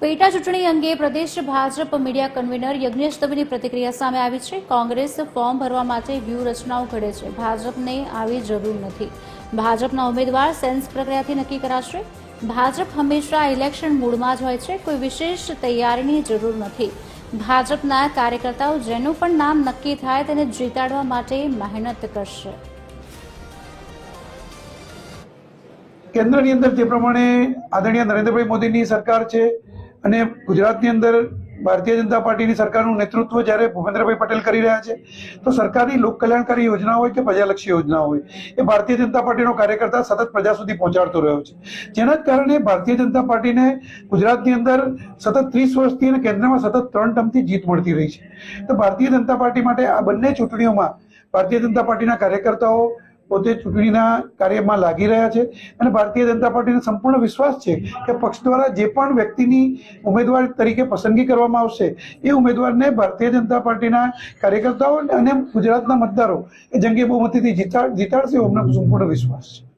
પેટા ચૂંટણી અંગે પ્રદેશ ભાજપ મીડિયા કન્વીનર યજ્ઞેશ દવેની પ્રતિક્રિયા સામે આવી છે. કોંગ્રેસ ફોર્મ ભરવા માટે વ્યૂહરચનાઓ ઘડે છે. ભાજપને આવી જરૂર નથી. ભાજપના ઉમેદવાર સેન્સ પ્રક્રિયાથી નક્કી કરાશે. ભાજપ હંમેશા ઇલેક્શન મૂડમાં જ હોય છે. કોઈ વિશેષ તૈયારીની જરૂર નથી. ભાજપના કાર્યકર્તાઓ જેનું પણ નામ નક્કી થાય તેને જીતાડવા માટે મહેનત કરશે. કેન્દ્રની અંદર જે પ્રમાણે આદરણીય નરેન્દ્રભાઈ મોદીની સરકાર છે અને ગુજરાતની અંદર ભારતીય જનતા પાર્ટીની સરકારનું નેતૃત્વ જ્યારે ભૂપેન્દ્રભાઈ પટેલ કરી રહ્યા છે, તો સરકારની લોક કલ્યાણકારી યોજના હોય કે પ્રજાલક્ષી યોજના હોય, એ ભારતીય જનતા પાર્ટીનો કાર્યકર્તા સતત પ્રજા સુધી પહોંચાડતો રહ્યો છે. જેના કારણે ભારતીય જનતા પાર્ટીને ગુજરાતની અંદર સતત ત્રીસ વર્ષથી અને કેન્દ્રમાં સતત ત્રણ ટર્મથી જીત મળતી રહી છે. તો ભારતીય જનતા પાર્ટી માટે આ બંને ચૂંટણીઓમાં ભારતીય જનતા પાર્ટીના કાર્યકર્તાઓ પોતે ચૂંટણીના કાર્યમાં લાગી રહ્યા છે અને ભારતીય જનતા પાર્ટીને સંપૂર્ણ વિશ્વાસ છે કે પક્ષ દ્વારા જે પણ વ્યક્તિની ઉમેદવાર તરીકે પસંદગી કરવામાં આવશે, એ ઉમેદવારને ભારતીય જનતા પાર્ટીના કાર્યકર્તાઓ અને ગુજરાતના મતદારો એ જંગી બહુમતીથી જીતા, જીતાડશે એમનો સંપૂર્ણ વિશ્વાસ છે.